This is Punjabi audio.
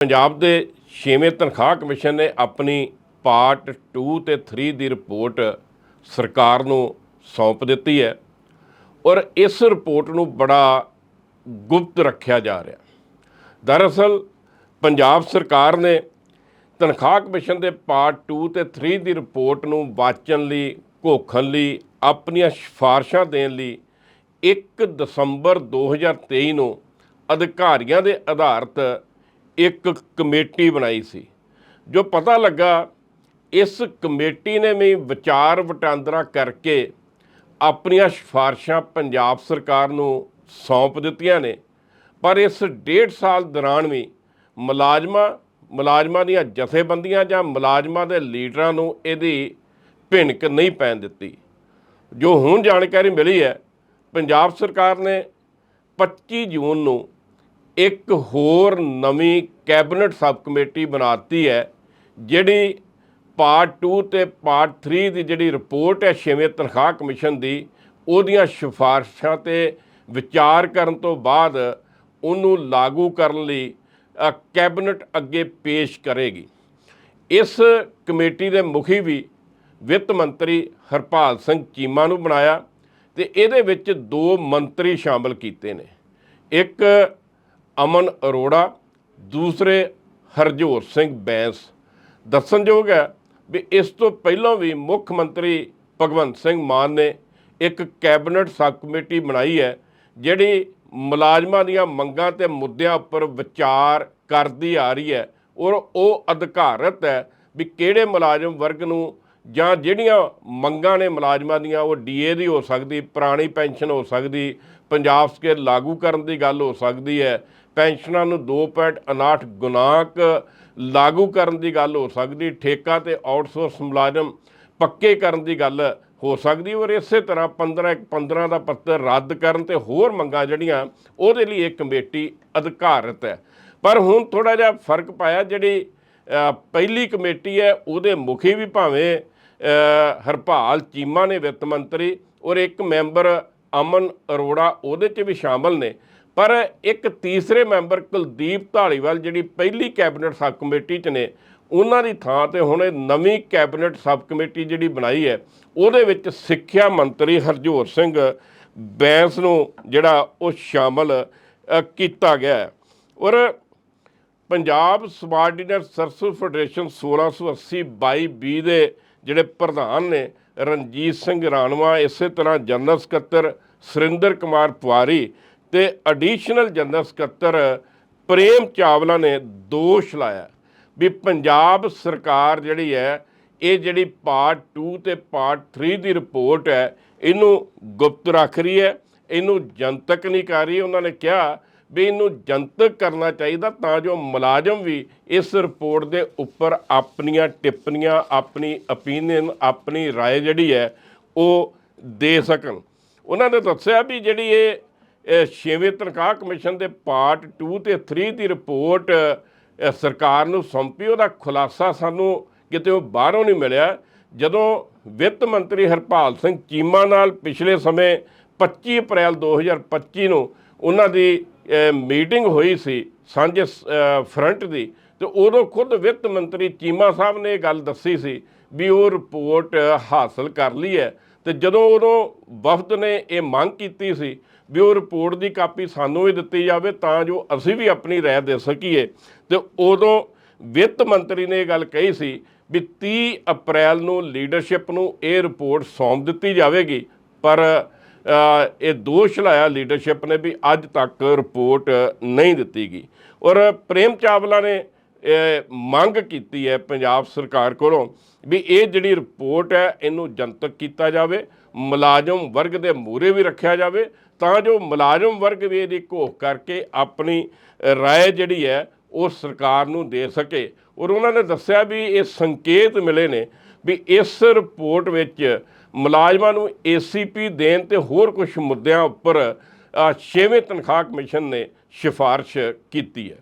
ਪੰਜਾਬ ਦੇ 6ਵੇਂ ਤਨਖਾਹ ਕਮਿਸ਼ਨ ਨੇ ਆਪਣੀ ਪਾਰਟ 2 ਤੇ 3 ਦੀ ਰਿਪੋਰਟ ਸਰਕਾਰ ਨੂੰ ਸੌਂਪ ਦਿੱਤੀ ਹੈ ਔਰ ਇਸ ਰਿਪੋਰਟ ਨੂੰ ਬੜਾ ਗੁਪਤ ਰੱਖਿਆ ਜਾ ਰਿਹਾ ਦਰਅਸਲ, ਪੰਜਾਬ ਸਰਕਾਰ ਨੇ ਤਨਖਾਹ ਕਮਿਸ਼ਨ ਦੇ ਪਾਰਟ 2 ਤੇ 3 ਦੀ ਰਿਪੋਰਟ ਨੂੰ ਵਾਚਣ ਲਈ, ਘੋਖਣ ਲਈ, ਆਪਣੀਆਂ ਸਿਫਾਰਸ਼ਾਂ ਦੇਣ ਲਈ 1 ਦਸੰਬਰ 2023 ਨੂੰ ਅਧਿਕਾਰੀਆਂ ਦੇ ਆਧਾਰਿਤ ਇੱਕ ਕਮੇਟੀ ਬਣਾਈ ਸੀ, ਜੋ ਪਤਾ ਲੱਗਾ ਇਸ ਕਮੇਟੀ ਨੇ ਵੀ ਵਿਚਾਰ ਵਟਾਂਦਰਾ ਕਰਕੇ ਆਪਣੀਆਂ ਸਿਫਾਰਸ਼ਾਂ ਪੰਜਾਬ ਸਰਕਾਰ ਨੂੰ ਸੌਂਪ ਦਿੱਤੀਆਂ ਨੇ, ਪਰ ਇਸ ਡੇਢ ਸਾਲ ਦੌਰਾਨ ਵੀ ਮੁਲਾਜ਼ਮਾਂ ਮੁਲਾਜ਼ਮਾਂ ਦੀਆਂ ਜਥੇਬੰਦੀਆਂ ਜਾਂ ਮੁਲਾਜ਼ਮਾਂ ਦੇ ਲੀਡਰਾਂ ਨੂੰ ਇਹਦੀ ਭਿਣਕ ਨਹੀਂ ਪੈਣ ਦਿੱਤੀ। ਜੋ ਹੁਣ ਜਾਣਕਾਰੀ ਮਿਲੀ ਹੈ, ਪੰਜਾਬ ਸਰਕਾਰ ਨੇ 25 ਜੂਨ ਨੂੰ ਇੱਕ ਹੋਰ ਨਵੀਂ ਕੈਬਨਿਟ ਸਬ ਕਮੇਟੀ ਬਣਾਤੀ ਹੈ, ਜਿਹੜੀ ਪਾਰਟ 2 ਤੇ ਪਾਰਟ 3 ਦੀ ਜਿਹੜੀ ਰਿਪੋਰਟ ਹੈ, ਛੇਵੇਂ ਤਨਖਾਹ ਕਮਿਸ਼ਨ ਦੀ, ਉਹਦੀਆਂ ਸਿਫਾਰਸ਼ਾਂ ਤੇ ਵਿਚਾਰ ਕਰਨ ਤੋਂ ਬਾਅਦ ਉਹਨੂੰ ਲਾਗੂ ਕਰਨ ਲਈ ਕੈਬਨਿਟ ਅੱਗੇ ਪੇਸ਼ ਕਰੇਗੀ। ਇਸ ਕਮੇਟੀ ਦੇ ਮੁਖੀ ਵੀ ਵਿੱਤ ਮੰਤਰੀ ਹਰਪਾਲ ਸਿੰਘ ਚੀਮਾ ਨੂੰ ਬਣਾਇਆ ਤੇ ਇਹਦੇ ਵਿੱਚ ਦੋ ਮੰਤਰੀ ਸ਼ਾਮਲ ਕੀਤੇ ਨੇ। ਇੱਕ ਅਮਨ ਅਰੋੜਾ, ਦੂਸਰੇ ਹਰਜੋਤ ਸਿੰਘ ਬੈਂਸ। ਦੱਸਣਯੋਗ ਹੈ ਵੀ ਇਸ ਤੋਂ ਪਹਿਲਾਂ ਵੀ ਮੁੱਖ ਮੰਤਰੀ ਭਗਵੰਤ ਸਿੰਘ ਮਾਨ ਨੇ ਇੱਕ ਕੈਬਨਿਟ ਸਬ ਕਮੇਟੀ ਬਣਾਈ ਹੈ, ਜਿਹੜੀ ਮੁਲਾਜ਼ਮਾਂ ਦੀਆਂ ਮੰਗਾਂ ਤੇ ਮੁੱਦਿਆਂ ਉੱਪਰ ਵਿਚਾਰ ਕਰਦੀ ਆ ਰਹੀ ਹੈ। ਔਰ ਉਹ ਅਧਿਕਾਰਤ ਹੈ ਵੀ ਕਿਹੜੇ ਮੁਲਾਜ਼ਮ ਵਰਗ ਨੂੰ ਜਾਂ ਜਿਹੜੀਆਂ ਮੰਗਾਂ ਨੇ ਮੁਲਾਜ਼ਮਾਂ ਦੀਆਂ, ਉਹ ਡੀਏ ਦੀ ਹੋ ਸਕਦੀ, ਪੁਰਾਣੀ ਪੈਨਸ਼ਨ ਹੋ ਸਕਦੀ ਪੰਜਾਬ ਸਕੇਲ ਲਾਗੂ ਕਰਨ ਦੀ ਗੱਲ ਹੋ ਸਕਦੀ ਹੈ। ਪੈਨਸ਼ਨਾਂ ਨੂੰ 2.59 ਗੁਣਾਕ ਲਾਗੂ ਕਰਨ ਦੀ ਗੱਲ ਹੋ ਸਕਦੀ, ਠੇਕਾ ਤੇ ਆਊਟਸੋਰਸ ਮੁਲਾਜ਼ਮ ਪੱਕੇ ਕਰਨ ਦੀ ਗੱਲ ਹੋ ਸਕਦੀ, ਔਰ ਇਸੇ ਤਰ੍ਹਾਂ 15 15 ਦਾ ਪੱਤਰ ਰੱਦ ਕਰਨ ਤੇ ਹੋਰ ਮੰਗਾਂ ਜਿਹੜੀਆਂ, ਉਹਦੇ ਲਈ ਇਹ ਕਮੇਟੀ ਅਧਿਕਾਰਤ ਹੈ। ਪਰ ਹੁਣ ਥੋੜਾ ਜਿਹਾ ਫ਼ਰਕ ਪਾਇਆ, ਜਿਹੜੀ ਪਹਿਲੀ ਕਮੇਟੀ ਹੈ, ਉਹਦੇ ਮੁਖੀ ਵੀ ਭਾਵੇਂ ਹਰਪਾਲ ਚੀਮਾ ਨੇ ਵਿੱਤ ਮੰਤਰੀ, ਔਰ ਇੱਕ ਮੈਂਬਰ ਅਮਨ ਅਰੋੜਾ ਉਹਦੇ 'ਚ ਵੀ ਸ਼ਾਮਲ ਨੇ। ਪਰ ਇੱਕ ਤੀਸਰੇ ਮੈਂਬਰ ਕੁਲਦੀਪ ਢਾਲੀਵਾਲ ਜਿਹੜੀ ਪਹਿਲੀ ਕੈਬਨਿਟ ਸਬ ਕਮੇਟੀ 'ਚ ਨੇ, ਉਹਨਾਂ ਦੀ ਥਾਂ ਤੇ ਹੁਣ ਇਹ ਨਵੀਂ ਕੈਬਨਿਟ ਸਬ ਕਮੇਟੀ ਜਿਹੜੀ ਬਣਾਈ ਹੈ, ਉਹਦੇ ਵਿੱਚ ਸਿੱਖਿਆ ਮੰਤਰੀ ਹਰਜੋਤ ਸਿੰਘ ਬੈਂਸ ਨੂੰ ਜਿਹੜਾ ਉਹ ਸ਼ਾਮਲ ਕੀਤਾ ਗਿਆ ਹੈ। ਔਰ ਪੰਜਾਬ ਸਬਾਰਡੀਨੇਟ ਸਰਵਿਸ ਫੈਡਰੇਸ਼ਨ 1680 22 ਦੇ ਜਿਹੜੇ ਪ੍ਰਧਾਨ ਨੇ ਰਣਜੀਤ ਸਿੰਘ ਰਾਣਵਾ, ਇਸੇ ਤਰ੍ਹਾਂ ਜਨਰਲ ਸਕੱਤਰ ਸੁਰਿੰਦਰ ਕੁਮਾਰ ਪਵਾਰੀ ਤੇ ਐਡੀਸ਼ਨਲ ਜਨਰਲ ਸਕੱਤਰ ਪ੍ਰੇਮ ਚਾਵਲਾ ਨੇ ਦੋਸ਼ ਲਾਇਆ ਵੀ ਪੰਜਾਬ ਸਰਕਾਰ ਜਿਹੜੀ ਹੈ, ਇਹ ਜਿਹੜੀ ਪਾਰਟ 2 ਤੇ ਪਾਰਟ 3 ਦੀ ਰਿਪੋਰਟ ਹੈ, ਇਹਨੂੰ ਗੁਪਤ ਰੱਖ ਰਹੀ ਹੈ, ਇਹਨੂੰ ਜਨਤਕ ਨਹੀਂ ਕਰ ਰਹੀ। ਉਹਨਾਂ ਨੇ ਕਿਹਾ ਵੀ ਇਹਨੂੰ ਜਨਤਕ ਕਰਨਾ ਚਾਹੀਦਾ ਤਾਂ ਜੋ ਮੁਲਾਜ਼ਮ ਵੀ ਇਸ ਰਿਪੋਰਟ ਦੇ ਉੱਪਰ ਆਪਣੀਆਂ ਟਿੱਪਣੀਆਂ ਆਪਣੀ opinion ਆਪਣੀ رائے ਜਿਹੜੀ ਹੈ ਉਹ ਦੇ ਸਕਣ ਉਹਨਾਂ ਨੇ ਦੱਸਿਆ ਵੀ ਜਿਹੜੀ ਇਹ ਇਹ ਛੇਵੇਂ ਤਨਖਾਹ ਕਮਿਸ਼ਨ ਦੇ ਪਾਰਟ 2 ਤੇ 3 ਦੀ ਰਿਪੋਰਟ ਅ, ਸਰਕਾਰ ਨੂੰ ਸੌਂਪੀ ਉਹਦਾ ਖੁਲਾਸਾ ਸਾਨੂੰ ਕਿਤੇ ਉਹ ਬਾਹਰੋਂ ਨਹੀਂ ਮਿਲਿਆ ਜਦੋਂ ਵਿੱਤ ਮੰਤਰੀ ਹਰਪਾਲ ਸਿੰਘ ਚੀਮਾ ਨਾਲ ਪਿਛਲੇ ਸਮੇਂ 25 ਅਪ੍ਰੈਲ 2025 ਨੂੰ ਉਹਨਾਂ ਦੀ ਮੀਟਿੰਗ ਹੋਈ ਸੀ ਸਾਂਝੇ ਫਰੰਟ ਦੀ, ਤੇ ਉਦੋਂ ਖੁਦ ਵਿੱਤ ਮੰਤਰੀ ਚੀਮਾ ਸਾਹਿਬ ਨੇ ਇਹ ਗੱਲ ਦੱਸੀ ਸੀ ਵੀ ਉਹ ਰਿਪੋਰਟ ਹਾਸਲ ਕਰ ਲਈ ਹੈ। ਤੇ ਜਦੋਂ ਉਦੋਂ ਵਫਦ ਨੇ ਇਹ ਮੰਗ ਕੀਤੀ ਸੀ ਵੀ ਉਹ ਰਿਪੋਰਟ ਦੀ ਕਾਪੀ ਸਾਨੂੰ ਵੀ ਦਿੱਤੀ ਜਾਵੇ ਤਾਂ ਜੋ ਅਸੀਂ ਵੀ ਆਪਣੀ ਰਾਏ ਦੇ ਸਕੀਏ। ਤੇ ਉਦੋਂ ਵਿੱਤ ਮੰਤਰੀ ਨੇ ਇਹ ਗੱਲ ਕਹੀ ਸੀ ਵੀ 30 ਅਪ੍ਰੈਲ ਨੂੰ ਲੀਡਰਸ਼ਿਪ ਨੂੰ ਇਹ ਰਿਪੋਰਟ ਸੌਂਪ ਦਿੱਤੀ ਜਾਵੇਗੀ, ਪਰ ਇਹ ਦੋਸ਼ ਲਾਇਆ ਲੀਡਰਸ਼ਿਪ ਨੇ ਵੀ ਅੱਜ ਤੱਕ ਰਿਪੋਰਟ ਨਹੀਂ ਦਿੱਤੀ ਗਈ। ਔਰ ਪ੍ਰੇਮ ਚਾਵਲਾ ਨੇ ਮੰਗ ਕੀਤੀ ਹੈ ਪੰਜਾਬ ਸਰਕਾਰ ਕੋਲੋਂ ਵੀ ਇਹ ਜਿਹੜੀ ਰਿਪੋਰਟ ਹੈ, ਇਹਨੂੰ ਜਨਤਕ ਕੀਤਾ ਜਾਵੇ, ਮੁਲਾਜ਼ਮ ਵਰਗ ਦੇ ਮੂਹਰੇ ਵੀ ਰੱਖਿਆ ਜਾਵੇ, ਤਾਂ ਜੋ ਮੁਲਾਜ਼ਮ ਵਰਗ ਵੀ ਇਹਦੀ ਘੋਖ ਕਰਕੇ ਆਪਣੀ ਰਾਏ ਜਿਹੜੀ ਹੈ ਉਹ ਸਰਕਾਰ ਨੂੰ ਦੇ ਸਕੇ। ਔਰ ਉਹਨਾਂ ਨੇ ਦੱਸਿਆ ਵੀ ਇਹ ਸੰਕੇਤ ਮਿਲੇ ਨੇ ਵੀ ਇਸ ਰਿਪੋਰਟ ਵਿੱਚ ਮੁਲਾਜ਼ਮਾਂ ਨੂੰ ਏਸੀਪੀ ਦੇਣ ਤੇ ਹੋਰ ਕੁਝ ਮੁੱਦਿਆਂ ਉੱਪਰ ਛੇਵੇਂ ਤਨਖਾਹ ਕਮਿਸ਼ਨ ਨੇ ਸਿਫਾਰਿਸ਼ ਕੀਤੀ ਹੈ।